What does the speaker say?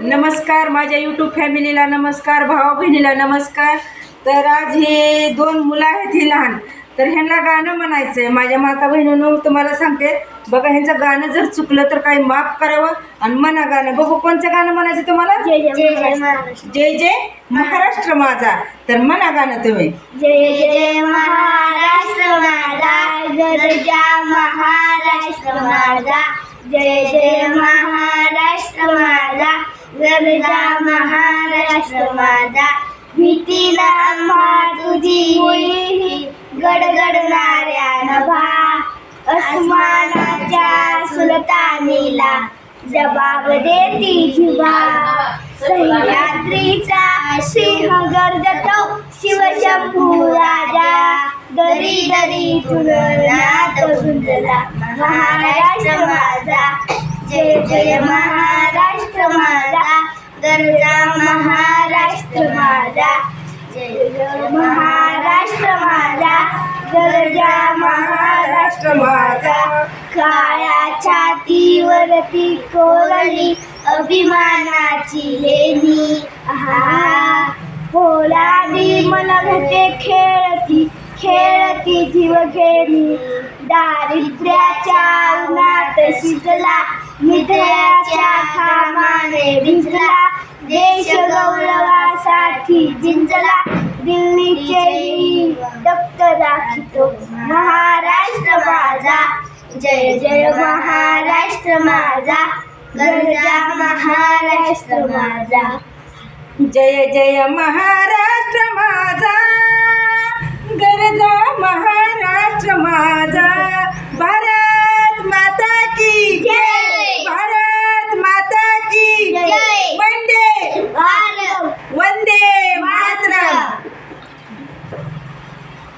नमस्कार माझ्या यूट्यूब फॅमिलीला नमस्कार भावा बहिणीला नमस्कार. तर आज हे दोन मुलं आहेत ही लहान. तर ह्यांना गाणं म्हणायचं आहे माझ्या माता बहिणीनं तुम्हाला सांगते बघा ह्यांचं गाणं जर चुकलं तर काही माफ करावं आणि म्हणा गाणं. बघू कोणचं गाणं म्हणायचं तुम्हाला? जय जय महाराष्ट्र. जय जय महाराष्ट्र माझा. तर म्हणा गाणं तुम्ही. जय जय महाराष्ट्र माझा. महाराष्ट्र माझा. जय जय महाराष्ट्र महाराष्ट्र माझा गरजा महाराष्ट्र माझा भीतीला आम्हा तुझी मुळी गडगडणाऱ्या नभा अस्मानाच्या सुलतानीला जबाब देती जिवा सह्याद्रीचा सिंह गर्दतो शिवशंभू राजा दरी दरी तुलनात गुंजला महाराष्ट्र माझा जय जय महा दर्जा महाराष्ट्र माझा जय महाराष्ट्र माझा दर्जा महाराष्ट्र माझा काळ्या छातीवरती कोरली अभिमानाची लेणी। हा होला मला घटे खेळती खेळती जीव खेळणी दारिद्र्याच्या उन्हात शिजला निधयाच्या खामाने भिजला. देश गौरवासाठी जिंजला. दिल्लीचे दप्त राखितो महाराष्ट्र माझा. जय जय महाराष्ट्र माझा. गरजा महाराष्ट्र माझा. जय जय महाराष्ट्र